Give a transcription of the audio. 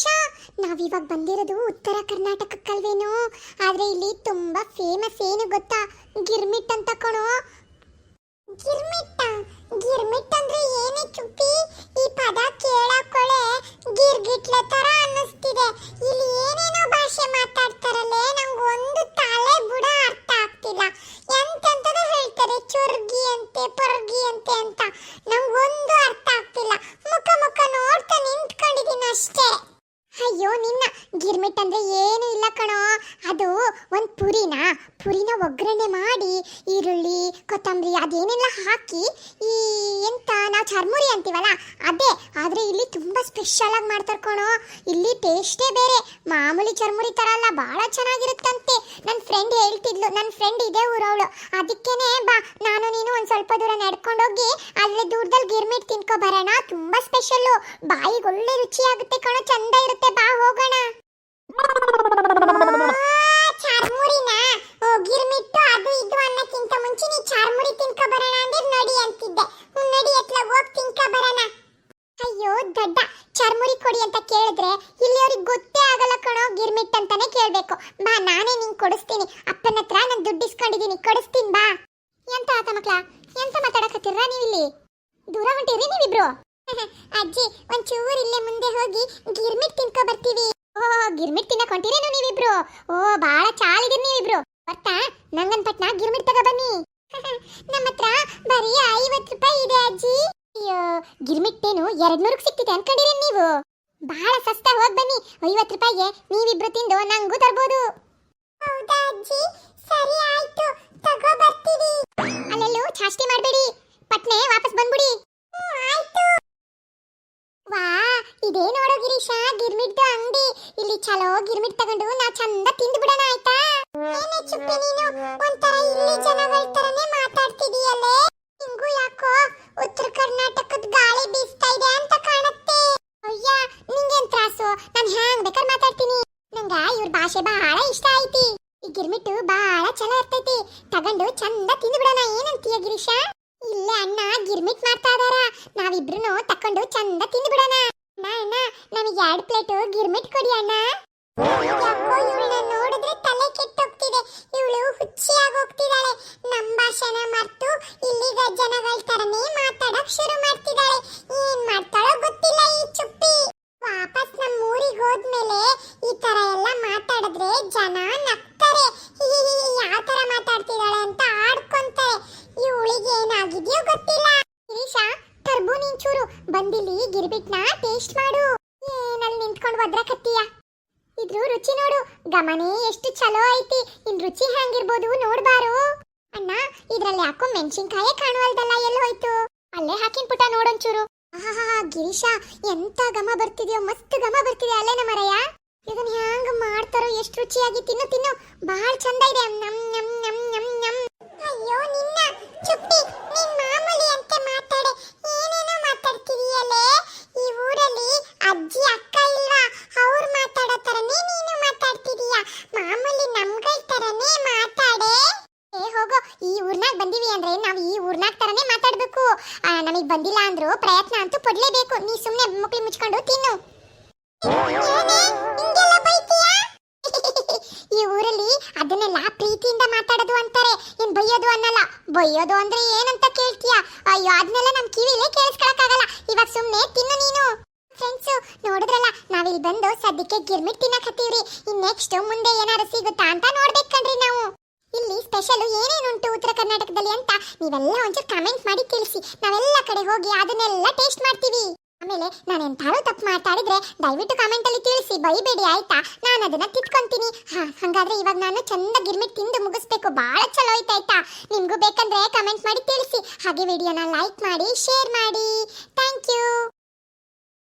ಗಿರೀಶ ನಾವಿವಾಗ ಬಂದಿರೋದು ಉತ್ತರ ಕರ್ನಾಟಕಕ್ಕಲ್ವೇನೋ ಆದ್ರೆ ಇಲ್ಲಿ ತುಂಬಾ ಫೇಮಸ್ ಏನು ಗೊತ್ತಾ? ಗಿರ್ಮಿಟ್ ಅಂತ ಕಣೋ. ಗಿರ್ಮಿಟ್ಟ? ಗಿರ್ಮಿಟ್ ಅಂದ್ರೆ ಏನೇ ಚುಪ್ಪಿ? ಈ ಪದ ಕೇಳಕೊಳ್ಳೆ ಗಿರ್ಗಿಟ್ಲೆ ತರ ಅನ್ನಿಸ್ತಿದೆ ಇಲ್ಲಿ ಏನೇನೋ ಭಾಷೆ ಮಾತಾಡ್ತಾರಲ್ಲೇ ನಂಗೆ ಒಂದು ತಲೆ ಬುಡ ಅರ್ಥ ಆಗ್ತಿಲ್ಲ ಎಂತೆಂತದೋ ಹೇಳ್ತಾರೆ ಚುರ್ಗಿ ಅಂತೆ ಪರ್ಗಿ ಅಂತೆ ಅಂತ ನಂಗೆ ಒಂದು ಅರ್ಥ ಆಗ್ತಿಲ್ಲ ಮುಖ ಮುಖ ನೋಡ್ತಾ ನಿಂತ್ಕೊಂಡಿದ್ದೀನಿ ಅಷ್ಟೇ ಅಯ್ಯೋ ನಿನ್ನ ಗಿರ್ಮಿಟ್ ಅಂದ್ರೆ ಏನು ಇಲ್ಲ ಕಣೋ ಅದು ಒಂದು ಪುರಿನ ಪುರಿನ ಒಗ್ಗರಣೆ ಮಾಡಿ ಈರುಳ್ಳಿ ಕೊತ್ತಂಬರಿ ಅದೇನೆಲ್ಲ, ಹಾಕಿ ಈ ಎಂತ ನಾವು ಚರ್ಮುರಿ ಅಂತೀವಲ್ಲ, ಅದೇ. ಆದರೆ ಇಲ್ಲಿ ತುಂಬ ಸ್ಪೆಷಲ್ ಆಗಿ ಮಾಡ್ತಾರೆ ಕಣೋ. ಇಲ್ಲಿ ಟೇಸ್ಟೇ ಬೇರೆ. ಮಾಮೂಲಿ ಚರ್ಮುರಿ ಥರ ಅಲ್ಲ ಭಾಳ ಚೆನ್ನಾಗಿರುತ್ತಂತೆ. ನನ್ನ ಫ್ರೆಂಡ್ ಹೇಳ್ತಿದ್ಲು ನನ್ನ ಫ್ರೆಂಡ್ ಇದೇ ಊರವಳು. ಅದಕ್ಕೇನೆ ಬಾ, ನಾನು ನೀನು ಒಂದು ಸ್ವಲ್ಪ ದೂರ ನಡ್ಕೊಂಡೋಗಿ ಅಲ್ಲಿ ದೂರದಲ್ಲಿ ಗಿರ್ಮಿಟ್ ತಿನ್ಕೊ ಬರೋಣ. ತುಂಬ ಸ್ಪೆಷಲ್ಲು ಬಾಯಿಗೆ ಒಳ್ಳೆ ರುಚಿಯಾಗುತ್ತೆ ಕಣೋ, ಚಂದ ಇರುತ್ತೆ. ಬಾ, ಹೋಗೋಣ. ಚರ್ಮುರಿನ? ಗಿರ್ಮಿಟ್ಟು, ಅದು ಇದು ಅನ್ನಕ್ಕಿಂತ ಮುಂಚೆ ನೀ ಚಾರ್ಮುರಿ ತಿನ್ಕೊ ಬರೋಣ ಅಂದ್ರೆ ನಡಿ ಅಂತಿದ್ದೆ ಹ್ಞೂ ನಡಿ ಎತ್ಲ ಹೋಗಿ ತಿನ್ಕೊ ಬರೋಣ ಅಯ್ಯೋ ದಡ್ಡ ಚರ್ಮುರಿ ಕೊಡಿ ಅಂತ ಕೇಳಿದ್ರೆ ಇಲ್ಲಿ ಅವ್ರಿಗೆ ಗೊತ್ತೇ ಆಗಲ್ಲ ಕಣೋ ಗಿರ್ಮಿಟ್ ಅಂತಾನೆ ಕೇಳ್ಬೇಕು. ಬಾ, ನಾನೇ ನಿಂಗೆ ಕೊಡಿಸ್ತೀನಿ. ಅಪ್ಪನ ಹತ್ರ ನಾನು ದುಡ್ಡು ಇಸ್ಕೊಂಡಿದ್ದೀನಿ ಕೊಡಿಸ್ತೀನಿ, ಬಾ. ಎಂತ ಆತ ಮಕ್ಳ? ಎಂತ ನೀವು ಇಲ್ಲಿ? ದೂರ ಹೊಂಟಿರಿ ನೀವಿಬ್ರು? ಅಜ್ಜಿ, ಒಂಚೂರು ಇಲ್ಲೇ ಮುಂದೆ ಹೋಗಿ ಗಿರ್ಮಿಟ್ ತಿನ್ಕೊ ಬರ್ತೀವಿ. ಓ ಗಿರ್ಮಿಟ್ ತಿನ್ನಕ್ ಹೊಂಟಿರೇನು ನೀವಿಬ್ರು? ಓ, ಬಾಳ ಚಾಳಿದಿರಿ ನೀವಿಬ್ರು. ಬರ್ತಾ? ನಂಗನ್ ಪಟ್ನ ಗಿರ್ಮಿಟ್ ತಗೋ ಬನ್ನಿ. ನಮ್ಮ ಹತ್ರ ಬರೀ ಐವತ್ತು ರೂಪಾಯಿ ಇದೆ, ಅಜ್ಜಿ. ಅಯ್ಯೋ ಗಿರ್ಮಿಟ್ಟೇನು ಎರಡ್ ನೂರಕ್ಕೆ ಸಿಕ್ತಿದೆ ಅನ್ಕೊಂಡಿರಿ ನೀವು? ಬಹಳ ಸಸ್ತ ಹೋಗ್ ಬನ್ನಿ. ಐವತ್ತು ರೂಪಾಯಿಗೆ ನೀವಿಬ್ರು ತಿಂದು ನಂಗೂ ತರ್ಬೋದು. ಹೌದಾ ಅಜ್ಜಿ? ಸರಿ ಆಯ್ತು. ತಗೋ ಬರ್ತೀವಿ ಅಲ್ಲೆಲ್ಲೂ ಚಾಷ್ಟಿ ಮಾಡಬೇಡಿ. ಪಟ್ನೆ ವಾಪಸ್ ಬಂದ್ಬಿಡಿ. ಆಯ್ತು. ವಾ ಇದೇ ನೋಡೋ ಗಿರೀಶ ಗಿರ್ಮಿಟ್ ಅಂಗಡಿ. ಇಲ್ಲಿ ಚಲೋ ಗಿರ್ಮಿಟ್ ತಗೊಂಡು ನಾ ಚಂದ ತಿಂದು ಬಿಡೋಣ ಆಯ್ತಾ? ಏನೇ ಚುಪ್ಪಿ ನೀನು? ಒಂಥರ ಇಲ್ಲಿ ಜನಗಳ ನಾನ್ ಹ್ಯಾಂಗ್ ಬೇಕಾರ್ ಮಾತಾಡ್ತೀನಿ. ನಂಗ ಇವ್ರ ಭಾಷೆ ಬಹಳ ಇಷ್ಟ ಐತಿ. ಈ ಗಿರ್ಮಿಟ್ಟು ಬಹಳ ಚಲೋ ಇರ್ತೈತಿ. ತಗೊಂಡು ಚಂದ ತಿಂದು ಬಿಡೋಣ ಏನಂತೀಯ ಗಿರೀಶ? ಇಲ್ಲ ಅಣ್ಣ, ಗಿರ್ಮಿಟ್ ಮಾಡ್ತಾ ಇದಾರ. ನಾವಿಬ್ರು ತಕೊಂಡು ಚಂದ ತಿಂದು ಬಿಡೋಣ. ಅಣ್ಣ ಅಣ್ಣ, ನಮಗೆ ಎರಡು ಪ್ಲೇಟ್ ಗಿರ್ಮಿಟ್ ಕೊಡಿ ಅಣ್ಣ. ಯಾಕೋ ಇವಳನ್ನ ನೋಡಿದ್ರೆ ತಲೆ ಕೆಟ್ಟೋಗ್ತಿದೆ. ಇವಳು ಹುಚ್ಚಿಯಾಗಿ ಹೋಗ್ತಿದ್ದಾಳೆ ನಮ್ಮ ಭಾಷೆನ ಮರ್ತು ಇಲ್ಲಿಗ ಜನಗಳ ತರನೇ ಮಾತಾಡಕ್ ಶುರು ಜನ ನಗ್ತಾರೆ. ಯಾವ ತರ ಮಾತಾಡ್ತಿದ್ದಾಳೆ ಅಂತ ಆಡ್ಕೊಂತಾರೆ. ಇವಳಿಗೆ ಏನಾಗಿದೆಯೋ ಗೊತ್ತಿಲ್ಲ. ಗಿರೀಶಾ ಟರ್ಬು ನಿಂಚೂರು ಬಂದಿಲ್ಲಿ ಗಿರ್ಬಿಟ್ನ ಟೇಸ್ಟ್ ಮಾಡು. ಏನಲ್ಲಿ ನಿಂತ್ಕೊಂಡು ಒದ್ರಕತ್ತೀಯ? ಇದ್ರ ರುಚಿ ನೋಡು. ಗಮನೆ ಎಷ್ಟು ಚಲೋ ಐತಿ. ಇನ್ ರುಚಿ ಹ್ಯಾಂಗಿರ್ಬೋದು ನೋಡ್ಬಾರು. ಅಣ್ಣ, ಇದ್ರಲ್ಲಿ ಯಾಕೋ ಮೆಣಸಿನ್ಕಾಯೇ ಕಾಣುವಲ್ದಲ್ಲ, ಎಲ್ಲಿ ಹೋಯ್ತು? ಅಲ್ಲೇ ಹಾಕಿನ್ ಪುಟ ನೋಡೊಂಚೂರು. ಆಹಾ ಗಿರೀಶ, ಎಂತ ಘಮ ಬರ್ತಿದೆಯೋ, ಮಸ್ತ್ ಘಮ ಬರ್ತಿದೆ ಅಲ್ಲೇನ ಮರಯ್ಯ ಇದನ್ನ ಹ್ಯಾಂಗ ಮಾಡ್ತಾರೋ, ಎಷ್ಟು ರುಚಿಯಾಗಿ ತಿನ್ನು ತಿನ್ನು. ಬಹಳ ಚಂದ ಇದೆ. ನಮ್ ನಮ್ ನಮ್ ನಮ್ ನಮ್. ಅಯ್ಯೋ, ನಿನ್ನ ಚುಪ್ಪಿ ನೀನ್ ಮಾಮೂಲಿ ಅಂತ ಮಾತಾಡೆ. ಏನೇನೋ ಮಾತಾಡ್ತಿದೀಯಲ್ಲೇ ಈ ಊರಲ್ಲಿ ಅಜ್ಜಿ, ಅಕ್ಕ ಇಲ್ವಾ? ಅವ್ರು ಮಾತಾಡೋ ತರನೇ ನೀನು ಮಾತಾಡ್ತಿದೀಯ. ಮಾಮೂಲಿ ನಮ್ಗಳ ತರನೇ ಮಾತಾಡೆ. ಏ, ಹೋಗೋ, ಈ ಊರ್ನಾಗ ಬಂದಿವಿ ಅಂದ್ರೆ ನಾವು ಈ ಊರ್ನಾಗ ತರನೇ ಮಾತಾಡ್ಬೇಕು. ನಮಗೆ ಬಂದಿಲ್ಲ ಅಂದ್ರು ಪ್ರಯತ್ನ ಅಂತೂ ಪಡ್ಲೇಬೇಕು. ನೀ ಸುಮ್ಮನೆ ಮುಕ್ಳಿ ಮುಚ್ಕೊಂಡು ತಿನ್ನು. ಈ ಊರಲ್ಲಿ ಅದನ್ನೆಲ್ಲ ಪ್ರೀತಿಯಿಂದ ಮಾತಾಡೋದು ಅಂತಾರೆ ಏನ್ ಬೈಯೋದು ಅನ್ನಲ್ಲ. ಬೈಯೋದು ಅಂದ್ರೆ ಏನಂತ ಕೇಳ್ತೀಯ? ಅಯ್ಯೋ, ಅದನ್ನೆಲ್ಲ ನಮ್ ಕಿವಿಲೇ ಕೇಳಿಸ್ಕೊಳಕ್ಕಾಗಲ್ಲ. ಇವಾಗ ಸುಮ್ನೆ ತಿನ್ನು ನೀನು. ಫ್ರೆಂಡ್ಸು ನೋಡಿದ್ರಲ್ಲ, ನಾವಿಲ್ಲಿ ಬಂದು ಸದ್ಯಕ್ಕೆ ಗಿರ್ಮಿಟ್ ತಿನ್ನಕತ್ತೀವ್ರಿ ಇನ್ ನೆಕ್ಸ್ಟ್ ಮುಂದೆ ಏನಾರು ಸಿಗುತ್ತಾ ಅಂತ ನೋಡ್ಬೇಕು ಕಣ್ರಿ ನಾವು. ಇಲ್ಲಿ ಸ್ಪೆಷಲ್ ಏನೇನುಂಟು ಉತ್ತರ ಕರ್ನಾಟಕದಲ್ಲಿ ಅಂತ ನೀವೆಲ್ಲ ಒಂಚೂರು ಕಮೆಂಟ್ ಮಾಡಿ ತಿಳಿಸಿ. ನಾವೆಲ್ಲ ಕಡೆ ಹೋಗಿ ಅದನ್ನೆಲ್ಲ ಟೇಸ್ಟ್ ಮಾಡ್ತೀವಿ. ಆಮೇಲೆ ನಾನು ಎಂತಾರು ತಪ್ಪು ಮಾತಾಡಿದ್ರೆ ದಯವಿಟ್ಟು ಕಾಮೆಂಟ್ ಅಲ್ಲಿ ತಿಳಿಸಿ. ಬೈಬೇಡಿ, ಆಯ್ತಾ? ನಾನು ಅದನ್ನ ತಿತ್ಕೊಂತೀನಿ ಹಂಗಾದ್ರೆ ಇವಾಗ ನಾನು ಚಂದ ಗಿರ್ಮಿಟ್ ತಿಂದು ಮುಗಿಸ್ಬೇಕು. ಬಹಳ ಚಲೋ ಐತೆ, ಆಯ್ತಾ? ನಿಮ್ಗೂ ಬೇಕಂದ್ರೆ ಕಮೆಂಟ್ ಮಾಡಿ ತಿಳಿಸಿ. ಹಾಗೆ ವಿಡಿಯೋನ ಲೈಕ್ ಮಾಡಿ ಶೇರ್ ಮಾಡಿ. Thank you